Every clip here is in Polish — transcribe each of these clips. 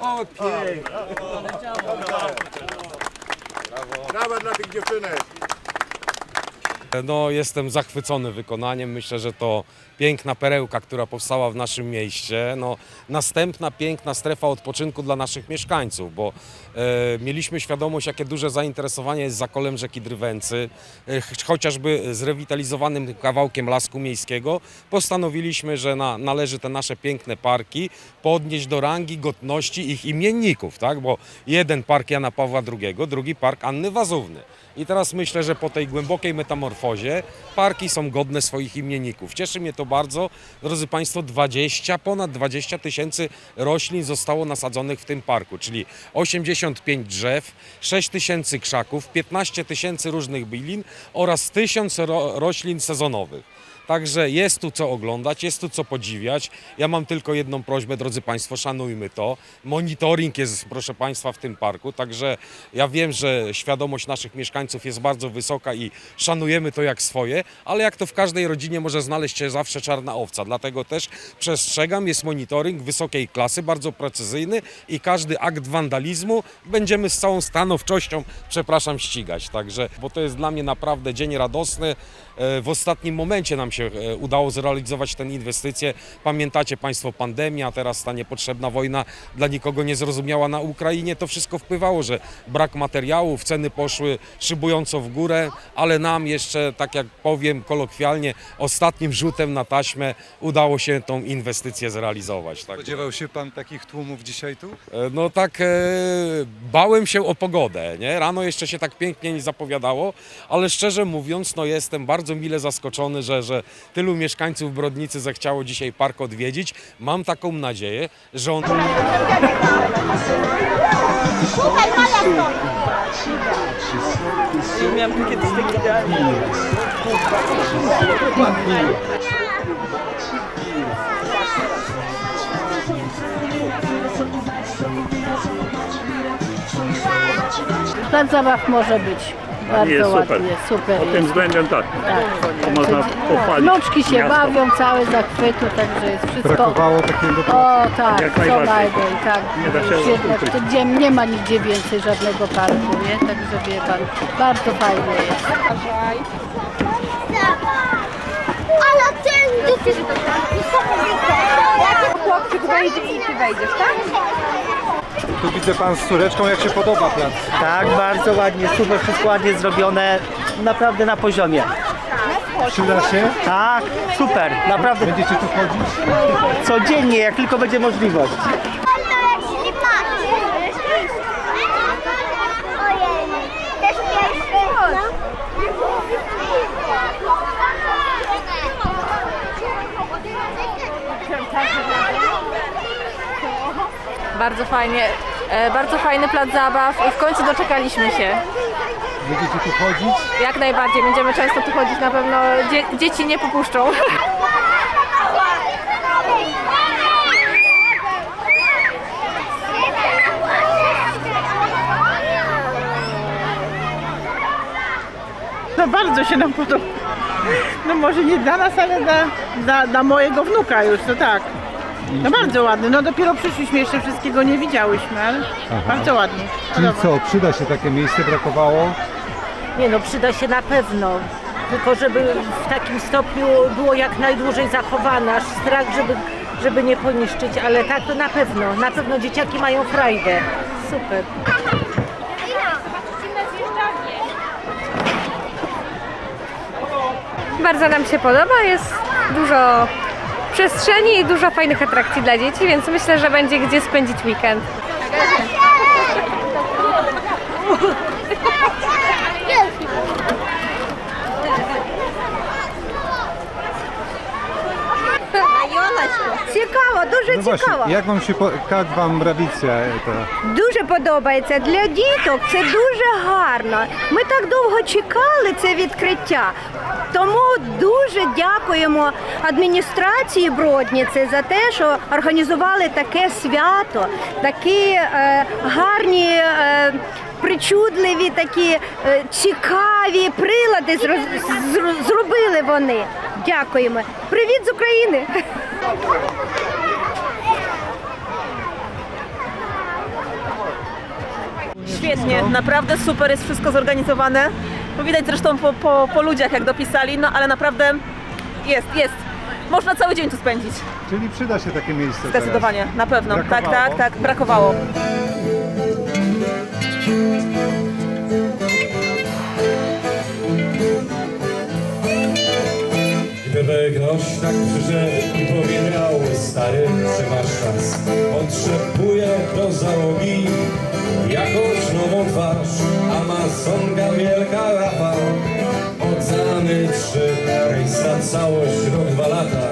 O, pięknie. Brawa dla tych dziewczynek. No, jestem zachwycony wykonaniem. Myślę, że to piękna perełka, która powstała w naszym mieście. No, następna piękna strefa odpoczynku dla naszych mieszkańców, bo e, mieliśmy świadomość, jakie duże zainteresowanie jest zakolem rzeki Drwęcy. E, ch- chociażby zrewitalizowanym kawałkiem lasku miejskiego, postanowiliśmy, że na, należy te nasze piękne parki podnieść do rangi godności ich imienników, tak? bo jeden park Jana Pawła II, drugi park Anny Wazówny. I teraz myślę, że po tej głębokiej metamorfozie parki są godne swoich imienników. Cieszy mnie to bardzo. Drodzy Państwo, 20, ponad 20 tysięcy roślin zostało nasadzonych w tym parku, czyli 85 drzew, 6 tysięcy krzaków, 15 tysięcy różnych bylin oraz 1000 ro roślin sezonowych. Także jest tu co oglądać, jest tu co podziwiać. Ja mam tylko jedną prośbę, drodzy Państwo, szanujmy to. Monitoring jest, proszę Państwa, w tym parku, także ja wiem, że świadomość naszych mieszkańców jest bardzo wysoka i szanujemy to jak swoje, ale jak to w każdej rodzinie może znaleźć się zawsze czarna owca. Dlatego też przestrzegam, jest monitoring wysokiej klasy, bardzo precyzyjny i każdy akt wandalizmu będziemy z całą stanowczością, przepraszam, ścigać. Także, bo to jest dla mnie naprawdę dzień radosny. E, W ostatnim momencie nam się e, udało zrealizować tę inwestycję. Pamiętacie Państwo pandemia, teraz ta niepotrzebna wojna dla nikogo niezrozumiała na Ukrainie. To wszystko wpływało, że brak materiałów, ceny poszły szybująco w górę, ale nam jeszcze, tak jak powiem kolokwialnie, ostatnim rzutem na taśmę udało się tą inwestycję zrealizować. Tak. Spodziewał się pan takich tłumów dzisiaj tu? E, No tak, e, bałem się o pogodę, nie? Rano jeszcze się tak pięknie nie zapowiadało, ale szczerze mówiąc, no jestem bardzo mile zaskoczony, że, że tylu mieszkańców Brodnicy zechciało dzisiaj park odwiedzić. Mam taką nadzieję, że on... Kiedyś taki. Plac zabaw może być. Bardzo jest super. ładnie, super Pod tym jest. względem tak. Tak. To można pochwalić Wnuczki się miasto. bawią, całe zachwytu, także jest wszystko. Brakowało takiego O tak, Jak co najbardziej. najmniej, tak. Nie da się ukryć. to gdzie nie ma nigdzie więcej żadnego parku, nie? Także wie pan, bardzo fajnie jest. Ale ten do tych Chłopczyk wejdzie i ty wejdziesz, tak? Tu widzę pan z córeczką, jak się podoba plac. Tak, bardzo ładnie, super, wszystko ładnie zrobione, naprawdę na poziomie. Przyda się? Tak, super, naprawdę Będziecie tu chodzić? codziennie, jak tylko będzie możliwość. Bardzo fajnie, e, bardzo fajny plac zabaw i w końcu doczekaliśmy się. Będziecie tu chodzić? Jak najbardziej, będziemy często tu chodzić, na pewno dzie- dzieci nie popuszczą. No bardzo się nam podoba. No może nie dla nas, ale dla, dla, dla mojego wnuka już, to tak. No bardzo ładny. No dopiero przyszliśmy, jeszcze wszystkiego nie widziałyśmy, ale bardzo ładnie. Czyli Podoba. co, przyda się takie miejsce, brakowało? Nie no, przyda się na pewno. Tylko żeby w takim stopniu było jak najdłużej zachowane, aż strach, żeby, żeby nie poniszczyć, ale tak to na pewno. Na pewno dzieciaki mają frajdę. Super. Bardzo nam się podoba, jest dużo przestrzeni i dużo fajnych atrakcji dla dzieci, więc myślę, że będzie gdzie spędzić weekend. Цікаво, дуже No właśnie, jak wam się, po- jak wam Rawicja ta? Дуже подобається. Для діток це дуже гарно. Ми так довго чекали це відкриття. Тому дуже дякуємо адміністрації Бродніці за те, що організували таке свято, такі е, гарні. Е, Причудливі такі е, цікаві прилади зро- зро- зробили вони. Дякуємо. Привіт з України! Świetnie, naprawdę super jest wszystko zorganizowane. No widać zresztą po, po, po ludziach, jak dopisali, no ale naprawdę jest, jest. Można cały dzień tu spędzić. Czyli przyda się takie miejsce. Zdecydowanie, na pewno. Brakowało. Tak, tak, tak, brakowało. Tak, Gdyby tak przyszedł powiedział Stary, czy masz czas? Potrzebuję do załogi Jakąś nową twarz Amazonka wielka rapa Oceany trzy Rejsa całość rok, dwa lata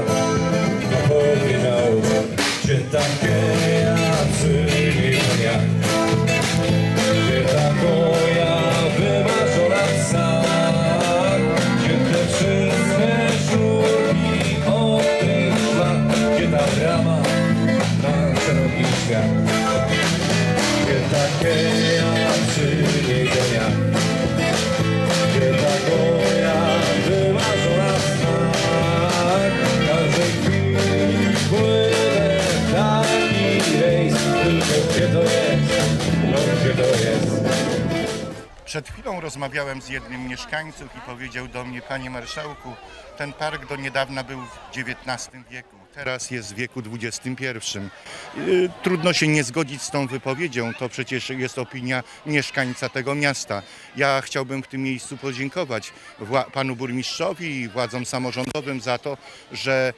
Przed chwilą rozmawiałem z jednym mieszkańców i powiedział do mnie, panie marszałku, ten park do niedawna był w XIX wieku, teraz jest w wieku XXI. Yy, Trudno się nie zgodzić z tą wypowiedzią, to przecież jest opinia mieszkańca tego miasta. Ja chciałbym w tym miejscu podziękować panu burmistrzowi i władzom samorządowym za to, że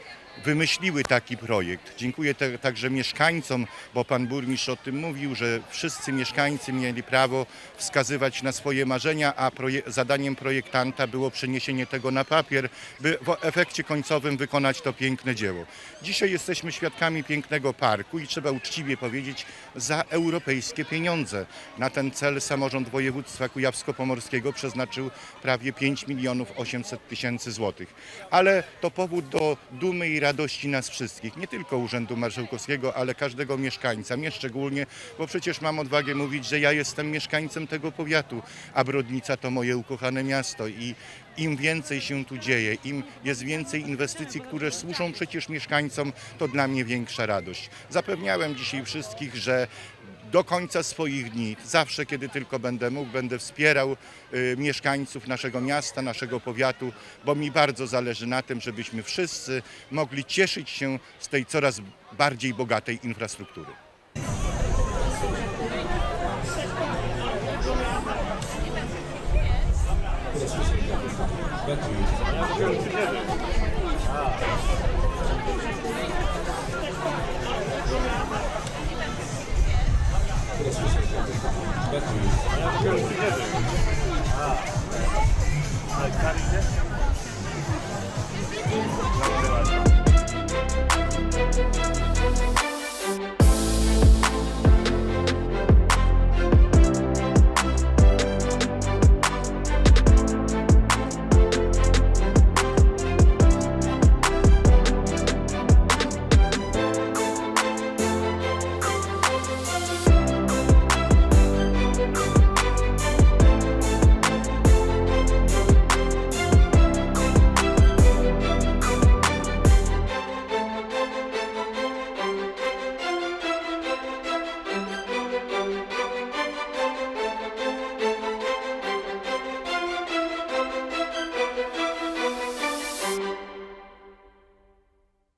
wymyśliły taki projekt. Dziękuję te, także mieszkańcom, bo pan burmistrz o tym mówił, że wszyscy mieszkańcy mieli prawo wskazywać na swoje marzenia, a proje zadaniem projektanta było przeniesienie tego na papier, by w efekcie końcowym wykonać to piękne dzieło. Dzisiaj jesteśmy świadkami pięknego parku i trzeba uczciwie powiedzieć za europejskie pieniądze. Na ten cel samorząd województwa kujawsko-pomorskiego przeznaczył prawie 5 milionów 800 tysięcy złotych. Ale to powód do dumy i radości nas wszystkich, nie tylko Urzędu Marszałkowskiego, ale każdego mieszkańca. Mnie szczególnie, bo przecież mam odwagę mówić, że ja jestem mieszkańcem tego powiatu, a Brodnica to moje ukochane miasto i im więcej się tu dzieje, im jest więcej inwestycji, które służą przecież mieszkańcom, to dla mnie większa radość. Zapewniałem dzisiaj wszystkich, że do końca swoich dni, zawsze kiedy tylko będę mógł, będę wspierał y, mieszkańców naszego miasta, naszego powiatu, bo mi bardzo zależy na tym, żebyśmy wszyscy mogli cieszyć się z tej coraz bardziej bogatej infrastruktury. Thank you. Let's together.